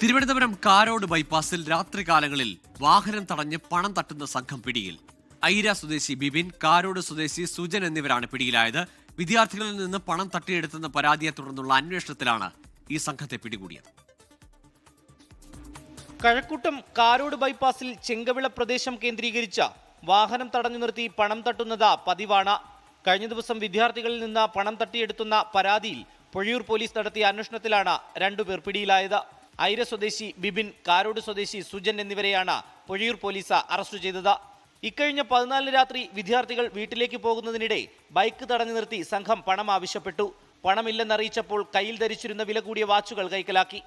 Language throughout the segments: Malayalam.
തിരുവനന്തപുരം കാരോട് ബൈപ്പാസിൽ രാത്രികാലങ്ങളിൽ വാഹനം തടഞ്ഞ് പണം തട്ടുന്ന സംഘം പിടിയിൽ. ഐര സ്വദേശി ബിബിൻ കാരോട് സ്വദേശി സുജൻ എന്നിവരാണ് പിടിയിലായത്. വിദ്യാർത്ഥികളിൽ നിന്ന് പണം തട്ടിയെടുത്തെന്ന പരാതിയെ തുടർന്നുള്ള അന്വേഷണത്തിലാണ് ഈ സംഘത്തെ പിടികൂടിയത്. കഴക്കൂട്ടം കാരോട് ബൈപ്പാസിൽ ചെങ്കവിള പ്രദേശം കേന്ദ്രീകരിച്ച വാഹനം തടഞ്ഞു നിർത്തി പണം തട്ടുന്നത് പതിവാണ്. കഴിഞ്ഞ ദിവസം വിദ്യാർത്ഥികളിൽ നിന്ന് പണം തട്ടിയെടുത്തുന്ന പരാതിയിൽ പൊഴിയൂർ പോലീസ് നടത്തിയ അന്വേഷണത്തിലാണ് രണ്ടുപേർ പിടിയിലായത്. ഐര സ്വദേശി ബിബിൻ കാരോട് സ്വദേശി സുജൻ എന്നിവരെയാണ് പൊഴിയൂർ പോലീസ് അറസ്റ്റ് ചെയ്തത്. ഇക്കഴിഞ്ഞ പതിനാലിന് രാത്രി വിദ്യാർത്ഥികൾ വീട്ടിലേക്ക് പോകുന്നതിനിടെ ബൈക്ക് തടഞ്ഞു നിർത്തി സംഘം പണം ആവശ്യപ്പെട്ടു. പണമില്ലെന്നറിയിച്ചപ്പോൾ കയ്യിൽ ധരിച്ചിരുന്ന വില കൂടിയ വാച്ചുകൾ കൈക്കലാക്കി.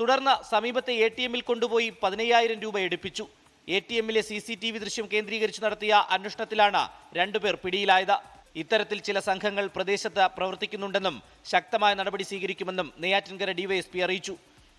തുടർന്ന് സമീപത്തെ എ ടി എമ്മിൽ കൊണ്ടുപോയി പതിനയ്യായിരം രൂപ എടുപ്പിച്ചു. എ ടി എമ്മിലെ സി സി ടി വി ദൃശ്യം കേന്ദ്രീകരിച്ച് നടത്തിയ അന്വേഷണത്തിലാണ് രണ്ടുപേർ പിടിയിലായത്. ഇത്തരത്തിൽ ചില സംഘങ്ങൾ പ്രദേശത്ത് പ്രവർത്തിക്കുന്നുണ്ടെന്നും ശക്തമായ നടപടി സ്വീകരിക്കുമെന്നും നെയ്യാറ്റിൻകര ഡിവൈഎസ്പി അറിയിച്ചു.